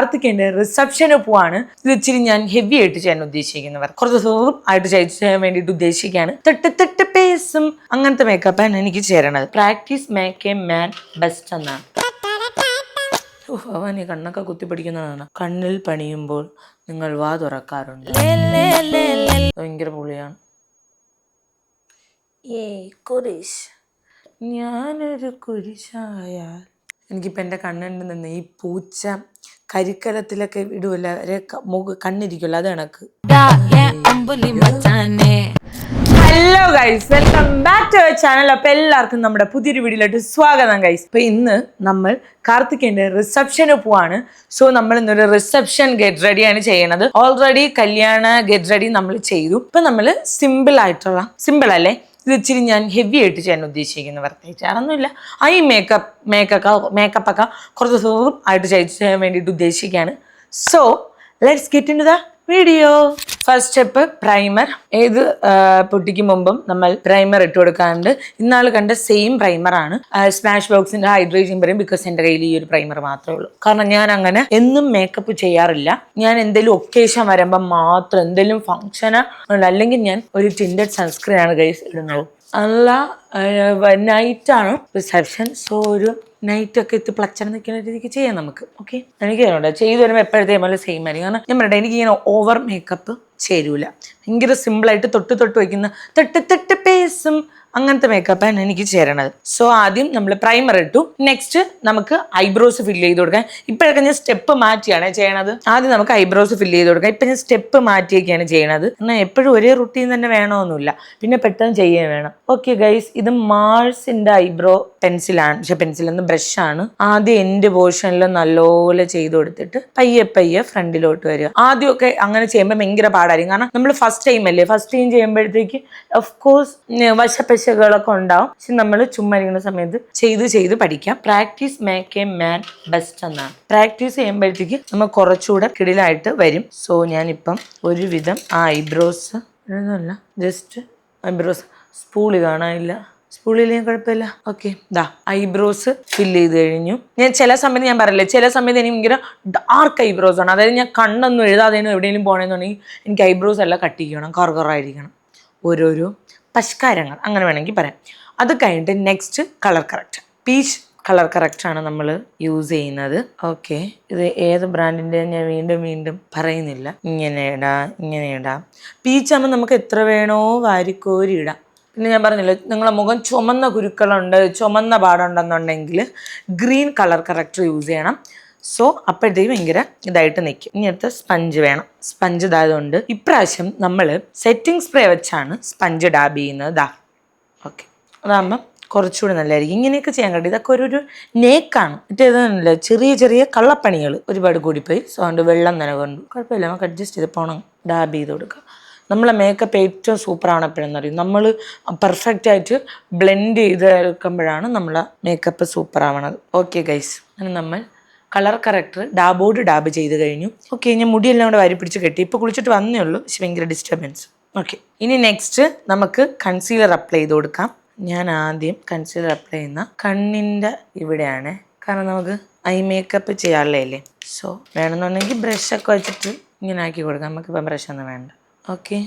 കാർത്തികേന്റെ റിസപ്ഷന് പോവാണ്. ഇത് ഇച്ചിരി ഞാൻ ഹെവി ആയിട്ട് ചെയ്യാൻ ഉദ്ദേശിക്കുന്നവർ. കുറച്ച് സൂം ആയിട്ട് ചെയ്യാൻ വേണ്ടിയിട്ട് ഉദ്ദേശിക്കുകയാണ്. തെട്ട് തെട്ട് പേസും അങ്ങനത്തെ മേക്കപ്പാണ് എനിക്ക് ചേരണത്. Practice make a man best എന്നാണ്. ഭവാനി കണ്ണൊക്കെ കുത്തിപ്പിടിക്കുന്നതാണ് കണ്ണിൽ പണിയുമ്പോൾ നിങ്ങൾ വാ തുറക്കാറുണ്ട്. ഭയങ്കര പുളിയാണ്. ഏ കുരിശ്. ഞാനൊരു കുരിശായാൽ. എനിക്കിപ്പോൾ എന്റെ കണ്ണിൽ നിന്ന് ഈ പൂച്ച കരിക്കലത്തിലൊക്കെ ഇടുമല്ല മുഖ കണ്ണിരിക്കുമല്ലോ അത് കണക്ക് hello guys welcome back to our channel അപ്പൊ എല്ലാവർക്കും നമ്മുടെ പുതിയൊരു വീഡിയോയിലോട്ട് സ്വാഗതം ഗൈസ് ഇപ്പൊ ഇന്ന് നമ്മൾ കാർത്തികേന്റെ റിസപ്ഷന് പോവാണ്. സോ നമ്മൾ ഇന്നൊരു റിസപ്ഷൻ ഗെറ്റ് റെഡി ആണ് ചെയ്യണത്. ഓൾറെഡി കല്യാണ ഗെറ്റ് റെഡി നമ്മൾ ചെയ്തു. ഇപ്പൊ നമ്മൾ സിമ്പിൾ ആയിട്ടുള്ള സിമ്പിൾ അല്ലേ? ഇത് ഇച്ചിരി ഞാൻ ഹെവി ആയിട്ട് ചെയ്യാൻ ഉദ്ദേശിക്കുന്നവർ തേച്ചാറൊന്നുമില്ല ആ ഈ മേക്കപ്പ് മേക്കപ്പ് ഒക്കെ കുറച്ച് സൂം ആയിട്ട് ചെയ്യാൻ വേണ്ടിയിട്ട് ഉദ്ദേശിക്കുകയാണ്. So let's get in the video first step primer ഏത് പൊട്ടിക്ക് മുമ്പും നമ്മൾ പ്രൈമർ ഇട്ട് കൊടുക്കാറുണ്ട്. ഇന്നാൾ കണ്ട സെയിം പ്രൈമർ ആണ്. സ്മാഷ് ബോക്സിന്റെ ഹൈഡ്രേഷൻ പറയും ബിക്കോസ് എന്റെ കയ്യിൽ ഈ ഒരു പ്രൈമർ മാത്രമേ ഉള്ളൂ. കാരണം ഞാൻ അങ്ങനെ എന്നും മേക്കപ്പ് ചെയ്യാറില്ല. ഞാൻ എന്തെങ്കിലും ഒക്കേഷൻ വരുമ്പോൾ മാത്രം എന്തെങ്കിലും ഫംഗ്ഷന് അല്ലെങ്കിൽ ഞാൻ ഒരു ടിൻഡഡ് സൺസ്ക്രീൻ ആണ് കഴിച്ചിടുന്നത് ഇടുന്നത്. നൈറ്റ് ആണ് റിസപ്ഷൻ സോ ഒരു നൈറ്റ് ഒക്കെ എത്തി പ്ലച്ചർ നിൽക്കുന്ന രീതിക്ക് ചെയ്യാം നമുക്ക്. ഓക്കെ എനിക്ക് അറിയണ്ട ചെയ്തു വരുമ്പോൾ എപ്പോഴത്തെ പോലെ സെയിം ആയിരിക്കും. കാരണം ഞാൻ പറയട്ടെ എനിക്ക് ഇങ്ങനെ ഓവർ മേക്കപ്പ് ചേരൂല. ഭയങ്കര സിമ്പിളായിട്ട് തൊട്ട് തൊട്ട് വയ്ക്കുന്ന തൊട്ട് തൊട്ട് പേസും അങ്ങനത്തെ മേക്കപ്പാണ് എനിക്ക് ചേരണത്. സോ ആദ്യം നമ്മൾ പ്രൈമർ ഇട്ടു. നെക്സ്റ്റ് നമുക്ക് ഐബ്രോസ് ഫില്ല് ചെയ്ത് കൊടുക്കാം. ഇപ്പോഴൊക്കെ ഞാൻ സ്റ്റെപ്പ് മാറ്റിയാണ് ചെയ്യണത്. ആദ്യം നമുക്ക് ഐബ്രോസ് ഫില്ല് ചെയ്ത് കൊടുക്കാം. ഇപ്പം ഞാൻ സ്റ്റെപ്പ് മാറ്റിയൊക്കെയാണ് ചെയ്യണത്. എന്നാൽ എപ്പോഴും ഒരേ റുട്ടീൻ തന്നെ വേണമെന്നില്ല പിന്നെ പെട്ടെന്ന് ചെയ്യാൻ വേണം. ഓക്കെ ഗൈസ് ഇത് മാൾസിന്റെ ഐബ്രോ പെൻസിലാണ് പക്ഷെ പെൻസിൽ എന്ന് ബ്രഷാണ് ആദ്യം എൻഡ് പോർഷനിൽ നല്ലപോലെ ചെയ്ത് കൊടുത്തിട്ട് പയ്യെ പയ്യെ ഫ്രണ്ടിലോട്ട് വരിക. ആദ്യമൊക്കെ അങ്ങനെ ചെയ്യുമ്പോൾ ഭയങ്കര പാടായിരിക്കും. കാരണം നമ്മൾ ഫസ്റ്റ് ടൈം അല്ലേ? ഫസ്റ്റ് ടൈം ചെയ്യുമ്പോഴത്തേക്ക് കോഴ്സ് വശപ്പശകളൊക്കെ ഉണ്ടാവും. പക്ഷെ നമ്മൾ ചുമ്മാ ഇരിക്കുന്ന സമയത്ത് ചെയ്ത് ചെയ്ത് പഠിക്കാം. Practice make a man best എന്നാണ്. പ്രാക്ടീസ് ചെയ്യുമ്പോഴത്തേക്ക് നമ്മൾ കുറച്ചുകൂടെ കിടിലായിട്ട് വരും. സോ ഞാനിപ്പം ഒരുവിധം ആ ഐബ്രോസ് ജസ്റ്റ് ഐബ്രോസ് സ്പൂളി കാണാനില്ല സ്പൂളിലെയും കുഴപ്പമില്ല. ഓക്കെ. ദാ ഐബ്രോസ് ഫില്ല് ചെയ്ത് കഴിഞ്ഞു. ഞാൻ ചില സമയത്ത് ഞാൻ പറയില്ലേ ചില സമയത്ത് എനിക്ക് ഭയങ്കര ഡാർക്ക് ഐബ്രോസ് ആണ്. അതായത് ഞാൻ കണ്ണൊന്നും എഴുതാതെയും എവിടെയെങ്കിലും പോകണമെന്നുണ്ടെങ്കിൽ എനിക്ക് ഐബ്രോസ് എല്ലാം കട്ട് ചെയ്യണം കറുകറായിരിക്കണം ഓരോരോ പരിഷ്കാരങ്ങൾ അങ്ങനെ വേണമെങ്കിൽ പറയാം. അത് കഴിഞ്ഞിട്ട് next colour correct peach colour correct ആണ് നമ്മൾ യൂസ് ചെയ്യുന്നത്. ഓക്കെ. ഇത് ഏത് ബ്രാൻഡിന്റെ ഞാൻ വീണ്ടും വീണ്ടും പറയുന്നില്ല. ഇങ്ങനെ ഇടാം ഇങ്ങനെ ഇടാം പീച്ചാകുമ്പോൾ നമുക്ക് എത്ര വേണോ വാരിക്കോരി ഇടാം പിന്നെ ഞാൻ പറഞ്ഞില്ല നിങ്ങളെ മുഖം ചുമന്ന കുരുക്കളുണ്ട് ചുമന്ന പാടുണ്ടെന്നുണ്ടെങ്കിൽ ഗ്രീൻ കളർ കറക്റ്റ് യൂസ് ചെയ്യണം. സോ അപ്പോഴത്തേക്ക് ഭയങ്കര ഇതായിട്ട് നിൽക്കും ഇനി അടുത്ത സ്പഞ്ച് വേണം. സ്പഞ്ച് ഇതായതുകൊണ്ട് ഇപ്രാവശ്യം നമ്മൾ സെറ്റിംഗ് സ്പ്രേ വെച്ചാണ് സ്പഞ്ച് ഡാബ് ചെയ്യുന്നത് ദാ. ഓക്കെ അതാകുമ്പം കുറച്ചുകൂടി നല്ലതായിരിക്കും. ഇങ്ങനെയൊക്കെ ചെയ്യാൻ കഴിയും ഇതൊക്കെ ഒരു ഒരു നേക്കാണ് മറ്റേതല്ല ചെറിയ ചെറിയ കള്ളപ്പണികൾ ഒരുപാട് കൂടിപ്പോയി. സോ അതുകൊണ്ട് വെള്ളം നനകൊണ്ട് കുഴപ്പമില്ല. നമുക്ക് അഡ്ജസ്റ്റ് ചെയ്ത് പോകണം ഡാബ് ചെയ്ത് കൊടുക്കുക നമ്മളെ മേക്കപ്പ് ഏറ്റവും സൂപ്പറാണ് എപ്പോഴെന്ന് അറിയും നമ്മൾ പെർഫെക്റ്റ് ആയിട്ട് ബ്ലെൻഡ് ചെയ്ത് എടുക്കുമ്പോഴാണ് നമ്മളെ മേക്കപ്പ് സൂപ്പറാവണത്. ഓക്കെ ഗൈസ് അങ്ങനെ നമ്മൾ കളർ കറക്റ്റർ ഡാബോട് ഡാബ് ചെയ്ത് കഴിഞ്ഞു. ഓക്കെ ഞാൻ മുടിയെല്ലാം കൂടെ വരി പിടിച്ച് കെട്ടി. ഇപ്പോൾ കുളിച്ചിട്ട് വന്നേ ഉള്ളൂ. പക്ഷെ ഭയങ്കര ഡിസ്റ്റർബൻസ് ഓക്കെ ഇനി നെക്സ്റ്റ് നമുക്ക് കൺസീലർ അപ്ലൈ ചെയ്ത് കൊടുക്കാം. ഞാൻ ആദ്യം കൺസീലർ അപ്ലൈ ചെയ്യുന്ന കണ്ണിന്റെ ഇവിടെയാണ്. കാരണം നമുക്ക് ഐ മേക്കപ്പ് ചെയ്യാറില്ലേ സോ വേണമെന്നുണ്ടെങ്കിൽ ബ്രഷൊക്കെ വെച്ചിട്ട് ഇങ്ങനെ ആക്കി കൊടുക്കാം. നമുക്കിപ്പം ബ്രഷൊന്നും വേണ്ട. ഓക്കെ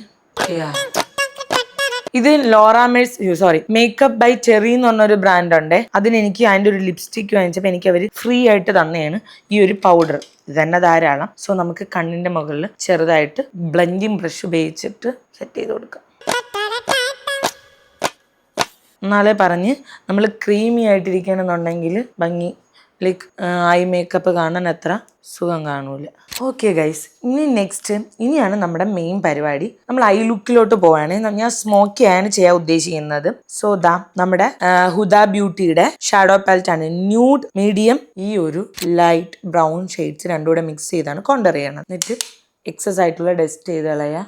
ഇത് Laura Mercier sorry makeup by Cherry എന്ന് പറഞ്ഞൊരു ബ്രാൻഡ് ഉണ്ട്. അതിന് എനിക്ക് അതിന്റെ ഒരു ലിപ്സ്റ്റിക്ക് വാങ്ങിച്ചപ്പോൾ എനിക്ക് അവർ ഫ്രീ ആയിട്ട് തന്നെയാണ് ഈ ഒരു പൗഡർ ഇത് തന്നെ ധാരാളം. സോ നമുക്ക് കണ്ണിന്റെ മുകളിൽ ചെറുതായിട്ട് ബ്ലെൻഡിങ് ബ്രഷ് ഉപയോഗിച്ചിട്ട് സെറ്റ് ചെയ്ത് കൊടുക്കാം. എന്നാലേ പറഞ്ഞ് നമ്മൾ ക്രീമി ആയിട്ടിരിക്കണമെന്നുണ്ടെങ്കിൽ ഭംഗി. ലൈക്ക് ഐ മേക്കപ്പ് കാണാൻ അത്ര സുഖം കാണൂല. ഓക്കെ ഗൈസ് ഇനി നെക്സ്റ്റ് ഇനിയാണ് നമ്മുടെ മെയിൻ പരിപാടി. നമ്മൾ ഐ ലുക്കിലോട്ട് പോവാണ്. ഞാൻ സ്മോക്കി ആണ് ചെയ്യാൻ ഉദ്ദേശിക്കുന്നത്. സോ ദാ നമ്മുടെ ഹുദ ബ്യൂട്ടിയുടെ ഷാഡോ പാലറ്റ് ആണ്. ന്യൂഡ് മീഡിയം ഈ ഒരു ലൈറ്റ് ബ്രൗൺ ഷെയ്ഡ്സ് രണ്ടുകൂടെ മിക്സ് ചെയ്താണ് കൊണ്ടർ ചെയ്യണം എന്നിട്ട് എക്സസ് ആയിട്ടുള്ള ഡസ്റ്റ് ചെയ്ത് കളയാ.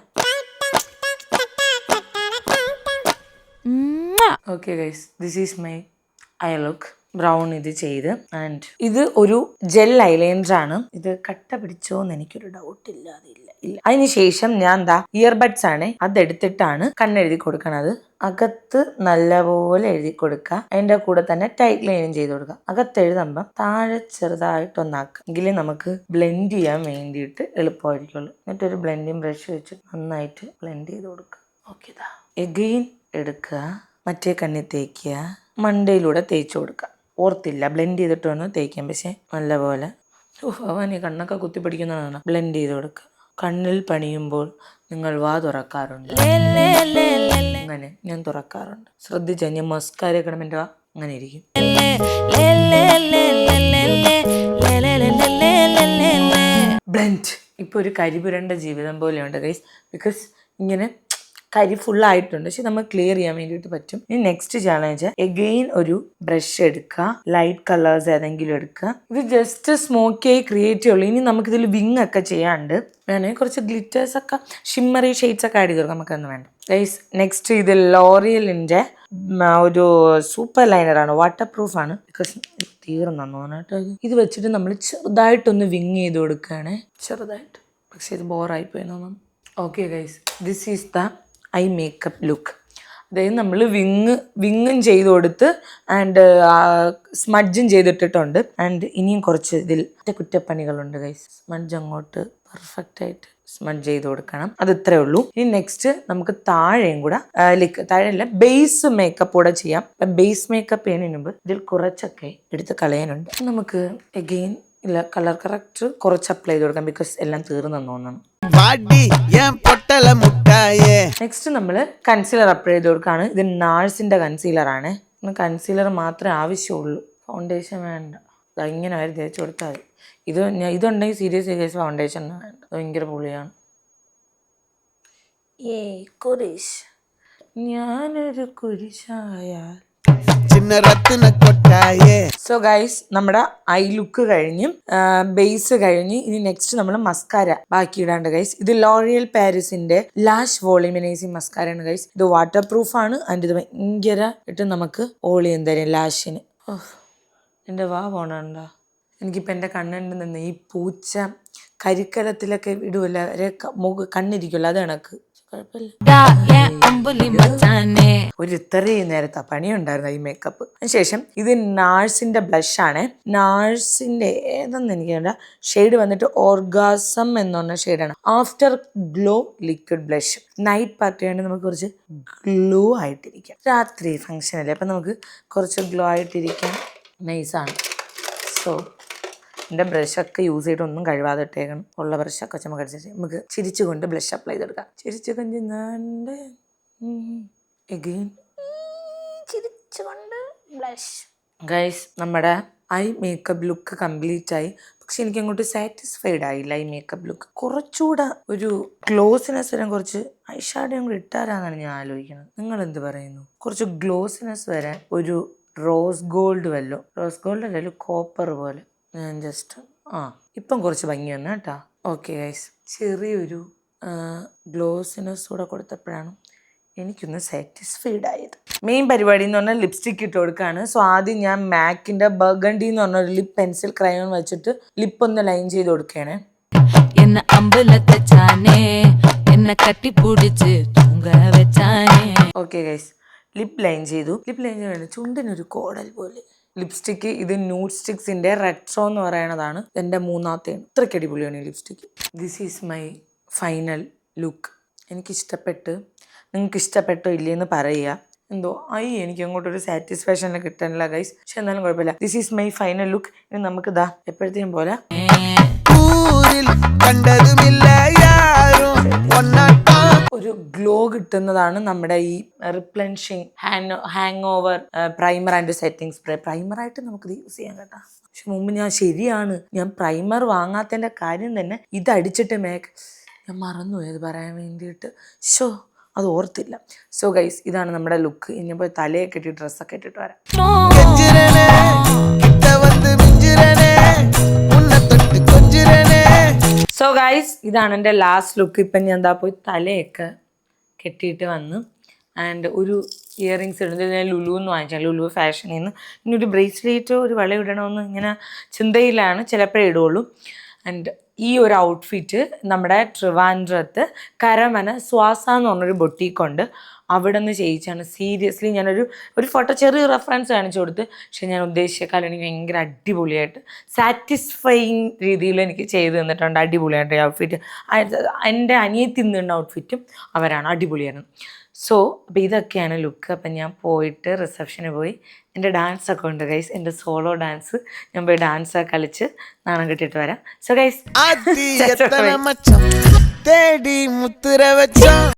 Okay guys this is my eye look brown ഇത് ചെയ്ത്. ആൻഡ് ഇത് ഒരു ജെൽ ഐലൈനർ ആണ്. ഇത് കട്ട പിടിച്ചോ എന്ന് എനിക്കൊരു ഡൗട്ട് ഇല്ല ഇല്ല. അതിനുശേഷം ഞാൻ എന്താ ഇയർബഡ്സ് ആണ്. അതെടുത്തിട്ടാണ് കണ്ണെഴുതി കൊടുക്കണത്. അകത്ത് നല്ലപോലെ എഴുതി കൊടുക്കുക. അതിന്റെ കൂടെ തന്നെ ടൈറ്റ് ലൈനും ചെയ്ത് കൊടുക്കുക. അകത്ത് എഴുതുമ്പം താഴെ ചെറുതായിട്ടൊന്നാക്കുക. എങ്കിലേ നമുക്ക് ബ്ലെൻഡ് ചെയ്യാൻ വേണ്ടിയിട്ട് എളുപ്പമായിരിക്കുള്ളൂ. എന്നിട്ടൊരു ബ്ലെൻഡിങ് ബ്രഷ് വെച്ച് നന്നായിട്ട് ബ്ലെൻഡ് ചെയ്ത് കൊടുക്കുക. ഓക്കെ എഗെയിൻ എടുക്കുക. മറ്റേ കണ്ണി തേക്കുക. മണ്ടയിലൂടെ തേച്ച് കൊടുക്കുക. ഓർത്തില്ല ബ്ലെൻഡ് ചെയ്തിട്ട് വേണം തേക്കാൻ പക്ഷേ നല്ലപോലെ അവൻ കണ്ണൊക്കെ കുത്തി പിടിക്കുന്നതാണ് ബ്ലെൻഡ് ചെയ്ത് കൊടുക്കുക കണ്ണിൽ പണിയുമ്പോൾ നിങ്ങൾ വാ തുറക്കാറുണ്ട് അങ്ങനെ ഞാൻ തുറക്കാറുണ്ട് ശ്രദ്ധിച്ച ഞാൻ മസ്കാര കിടമെന്റെ വാ അങ്ങനെ ഇരിക്കും ബ്ലെൻഡ് ഇപ്പോൾ ഒരു കരിപുരണ്ട ജീവിതം പോലെയുണ്ട് ഗൈസ് ബിക്കോസ് ഇങ്ങനെ കരി ആയിട്ടുണ്ട്. പക്ഷെ നമുക്ക് ക്ലിയർ ചെയ്യാൻ വേണ്ടിയിട്ട് പറ്റും. ഇനി നെക്സ്റ്റ് ചാലഞ്ച് എഗെയിൻ ഒരു ബ്രഷ് എടുക്കുക. ലൈറ്റ് കളേഴ്സ് ഏതെങ്കിലും എടുക്കുക. ഇത് ജസ്റ്റ് സ്മോക്കിയായി ക്രിയേറ്റ് ചെയ്യുള്ളൂ. ഇനി നമുക്കിതിൽ വിങ് ഒക്കെ ചെയ്യാണ്ട് വേണമെങ്കിൽ കുറച്ച് ഗ്ലിറ്റേഴ്സ് ഒക്കെ ഷിമ്മറി ഷെയ്ഡ്സ് ഒക്കെ ആഡ് ചെയ്ത് കൊടുക്കാം നമുക്കൊന്നും വേണ്ട. ഗൈസ് നെക്സ്റ്റ് ഇത് ലോറിയലിന്റെ ഒരു സൂപ്പർ ലൈനറാണ് വാട്ടർ പ്രൂഫ് ആണ്. ബിക്കോസ് തീർന്നു തോന്നട്ടോ ഇത്. വെച്ചിട്ട് നമ്മൾ ചെറുതായിട്ടൊന്ന് വിങ് ചെയ്ത് കൊടുക്കുകയാണ്. ചെറുതായിട്ട്. പക്ഷേ ഇത് ബോറായി പോയി തോന്നുന്നു. Okay guys this is the eye makeup look. അതായത് നമ്മൾ വിങ് വിങ്ങും ചെയ്ത് കൊടുത്ത് ആൻഡ് സ്മഡ്ജും ചെയ്തിട്ടിട്ടുണ്ട്. ആൻഡ് ഇനിയും കുറച്ച് ഇതിൽ കുറ്റപ്പണികളുണ്ട് ഗൈസ് സ്മഡ്ജ് അങ്ങോട്ട് പെർഫെക്റ്റ് ആയിട്ട് സ്മഡ്ജ് ചെയ്ത് കൊടുക്കണം. അത് ഇത്രേ ഉള്ളൂ. ഇനി നെക്സ്റ്റ് നമുക്ക് താഴെയും കൂടെ ലൈക്ക് താഴെയല്ല ബേസ് മേക്കപ്പ് കൂടെ ചെയ്യാം. ബേസ് മേക്കപ്പ് ചെയ്യുന്നതിന് മുമ്പ് ഇതിൽ കുറച്ചൊക്കെ എടുത്ത് കളയാനുണ്ട്. നമുക്ക് എഗെയിൻ ഇല്ല കളർ കറക്റ്റ് കുറച്ച് അപ്ലൈ ചെയ്ത് കൊടുക്കാം ബിക്കോസ് എല്ലാം തീർന്നെന്ന് തോന്നുന്നു. നെക്സ്റ്റ് നമ്മൾ കൺസീലർ അപ്ലൈ ചെയ്ത് കൊടുക്കുകയാണ് ഇത് നാഴ്സിന്റെ ആണ്. കൺസീലർ മാത്രമേ ആവശ്യമുള്ളൂ. ഫൗണ്ടേഷൻ വേണ്ട. ഇങ്ങനെ വരെ തേച്ച് കൊടുത്താൽ മതി. ഇത് ഇതുണ്ടെങ്കിൽ സീരിയസ് കേസ് ഫൗണ്ടേഷൻ വേണ്ട. ഭയങ്കര പുളിയാണ്. ഏ കുരിശ്. ഞാനൊരു കുരിശായാൽ സോ ഗൈസ് നമ്മുടെ ഐ ലുക്ക് കഴിഞ്ഞ്. ബേസ് കഴിഞ്ഞ്. ഇനി നെക്സ്റ്റ് നമ്മൾ മസ്കാര ബാക്കി ഇടാണ്ട് ഗൈസ് ഇത് ലോറിയൽ പാരീസിന്റെ ലാഷ് വോളിമിനൈസിങ് മസ്കാര ആണ് ഗൈസ് ഇത് വാട്ടർ പ്രൂഫ് ആണ്. അതിന്റെ ഇത് ഭയങ്കര ഇട്ട് നമുക്ക് ഓളിയം തരും ലാഷിന് എന്റെ വാ പോണുണ്ടോ? എനിക്കിപ്പോൾ എന്റെ കണ്ണുണ്ട് നിന്ന് ഈ പൂച്ച കരിക്കലത്തിലൊക്കെ ഇടുമല്ലോ അവരെ കണ്ണിരിക്കുമല്ലോ അത് കണക്ക് കുഴപ്പമില്ല. ഒരു ഇത്രയും നേരത്തെ പണിയുണ്ടായിരുന്നു ഈ മേക്കപ്പ് അതിനുശേഷം ഇത് നാഴ്സിന്റെ ബ്ലഷ് ആണ്. നാഴ്സിന്റെ ഏതെന്ന് എനിക്ക് ഷെയ്ഡ് വന്നിട്ട് ഓർഗാസം എന്ന് പറഞ്ഞ ഷെയ്ഡാണ് after glow liquid blush night party ആണ് നമുക്ക് കുറച്ച് ഗ്ലോ ആയിട്ടിരിക്കാം. രാത്രി ഫംഗ്ഷൻ അല്ലേ? അപ്പം നമുക്ക് കുറച്ച് ഗ്ലോ ആയിട്ടിരിക്കാൻ നൈസാണ് സോ എന്റെ ബ്രഷൊക്കെ യൂസ് ചെയ്തിട്ട് ഒന്നും ഇട്ടേക്കണം. ഉള്ള ബ്രഷൊക്കെ ചുമക്കടിച്ചിട്ട് നമുക്ക് ചിരിച്ചുകൊണ്ട് ബ്ലഷ് അപ്ലൈ ചെയ്തെടുക്കാം. ചിരിച്ചു കഞ്ചിന്നാണ്ട് എഗെയിൻ ചിരിച്ചുകൊണ്ട് ബ്ലഷ് ഗൈസ് നമ്മുടെ ഐ മേക്കപ്പ് ലുക്ക് കംപ്ലീറ്റ് ആയി. പക്ഷെ എനിക്ക് അങ്ങോട്ട് സാറ്റിസ്ഫൈഡ് ആയില്ല ഈ മേക്കപ്പ് ലുക്ക് കുറച്ചുകൂടെ ഒരു ഗ്ലോസിനെസ് വരാൻ കുറച്ച് ഐഷാഡോ കൂടെ ഇട്ടാരാന്നാണ് ഞാൻ ആലോചിക്കുന്നത്. നിങ്ങൾ എന്ത് പറയുന്നു? കുറച്ച് ഗ്ലോസിനെസ് വരാൻ ഒരു റോസ് ഗോൾഡ് വല്ലോ. റോസ് ഗോൾഡ് അല്ലല്ലോ കോപ്പർ പോലെ. ഞാൻ ജസ്റ്റ് ആ ഇപ്പം കുറച്ച് ഭംഗി വന്നു കേട്ടോ. ഓക്കെ ഗൈസ് ചെറിയൊരു ഗ്ലോസിനെസ് കൂടെ കൊടുത്തപ്പോഴാണ് എനിക്കൊന്ന് സാറ്റിസ്ഫൈഡ് ആയത്. മെയിൻ പരിപാടി എന്ന് പറഞ്ഞാൽ ലിപ്സ്റ്റിക് ഇട്ട് കൊടുക്കുകയാണ് സോ ആദ്യം ഞാൻ മാക്കിന്റെ ബർഗണ്ടി എന്ന് പറഞ്ഞ ഒരു ലിപ് പെൻസിൽ ക്രയോൺ വെച്ചിട്ട് ലിപ്പ് ഒന്ന് ലൈൻ ചെയ്ത് കൊടുക്കുകയാണ്. എന്നെ അമ്പലത്തെ ചാനേ എന്നെ കട്ടിപ്പിടിച്ച് ഓക്കെ ഗൈസ് ലിപ് ലൈൻ ചെയ്തു. ലിപ് ലൈൻ ചെയ്ത് ചുണ്ടിനൊരു കോടൽ പോലെ. ലിപ്സ്റ്റിക്ക് ഇത് ന്യൂഡ് സ്റ്റിക്സിന്റെ റെഡ്സോ എന്ന് പറയുന്നതാണ് എന്റെ മൂന്നാമത്തെ ഇത്രയ്ക്ക് അടിപൊളിയാണ് ഈ lipstick this is my final look എനിക്കിഷ്ടപ്പെട്ട് നിങ്ങൾക്ക് ഇഷ്ടപ്പെട്ടോ ഇല്ലേന്ന് പറയുക. എന്തോ? ഐ എനിക്ക് അങ്ങോട്ടൊരു സാറ്റിസ്ഫാക്ഷൻ കിട്ടാനില്ല ഗൈസ് പക്ഷെ എന്നാലും കുഴപ്പമില്ല. This is my final look ഇനി നമുക്ക് ഇതാ എപ്പോഴത്തേക്കും പോലെ. കണ്ടതുമില്ല ഒരു ഗ്ലോ കിട്ടുന്നതാണ് നമ്മുടെ ഈ replenishing hand hangover primer and setting spray primer ആയിട്ട് നമുക്ക് ഇത് യൂസ് ചെയ്യാൻ കേട്ടോ. പക്ഷെ മുമ്പ് ഞാൻ ശരിയാണ്. ഞാൻ പ്രൈമർ വാങ്ങാത്തതിന്റെ കാര്യം തന്നെ ഇത് അടിച്ചിട്ട് മേക്ക്. ഞാൻ മറന്നുപോയത് പറയാൻ വേണ്ടിയിട്ട്. ഷോ അത് ഓർത്തില്ല സോ ഗൈസ് ഇതാണ് നമ്മുടെ ലുക്ക് ഇനിയിപ്പോൾ തലയൊക്കെ ഇട്ടി ഡ്രസ്സൊക്കെ ഇട്ടിട്ട് വരാം. സോ ഗൈസ് ഇതാണ് എന്റെ ലാസ്റ്റ് ലുക്ക് ഇപ്പം ഞാൻ എന്താ പോയി തലയൊക്കെ കെട്ടിയിട്ട് വന്ന്. ആൻഡ് ഒരു ഇയറിങ്സ് ഇടുന്നത് ഞാൻ ലുലു എന്ന് വാങ്ങിച്ചാൽ ലുലു ഫാഷനിൽ നിന്ന് ഇനി ഒരു ബ്രേസ്ലേറ്റോ ഒരു വള ഇടണമെന്ന് ഇങ്ങനെ ചിന്തയിലാണ്. ചിലപ്പോഴേ ഇടുള്ളൂ. ആൻഡ് ഈ ഒരു ഔട്ട്ഫിറ്റ് നമ്മുടെ ട്രിവാൻഡ്രത്ത് കരമന സ്വാസ എന്ന് പറഞ്ഞൊരു ബൊട്ടീക്കുണ്ട് അവിടെ നിന്ന് ചെയ്യിച്ചാണ്. സീരിയസ്ലി ഞാനൊരു ഒരു ഫോട്ടോ ചെറിയ റെഫറൻസ് കാണിച്ചു കൊടുത്ത്. പക്ഷെ ഞാൻ ഉദ്ദേശിച്ചേക്കാൾ എനിക്ക് ഭയങ്കര അടിപൊളിയായിട്ട് സാറ്റിസ്ഫൈങ് രീതിയിൽ എനിക്ക് ചെയ്ത് തന്നിട്ടുണ്ട് അടിപൊളിയായിട്ട് ഔട്ട്ഫിറ്റ് എന്റെ അനിയത്തി നിന്ന ഔട്ട്ഫിറ്റും അവരാണ്. അടിപൊളിയായിരുന്നു. സോ അപ്പം ഇതൊക്കെയാണ് ലുക്ക് അപ്പം ഞാൻ പോയിട്ട് റിസപ്ഷന് പോയി. എന്റെ ഡാൻസ് ഒക്കെ ഉണ്ട് ഗൈസ് എന്റെ സോളോ ഡാൻസ് ഞാൻ പോയി ഡാൻസ് ഒക്കെ കളിച്ച് നാണം കിട്ടിയിട്ട് വരാം. സോ ഗൈസ് തേടി മുത്തുര വെച്ചോ.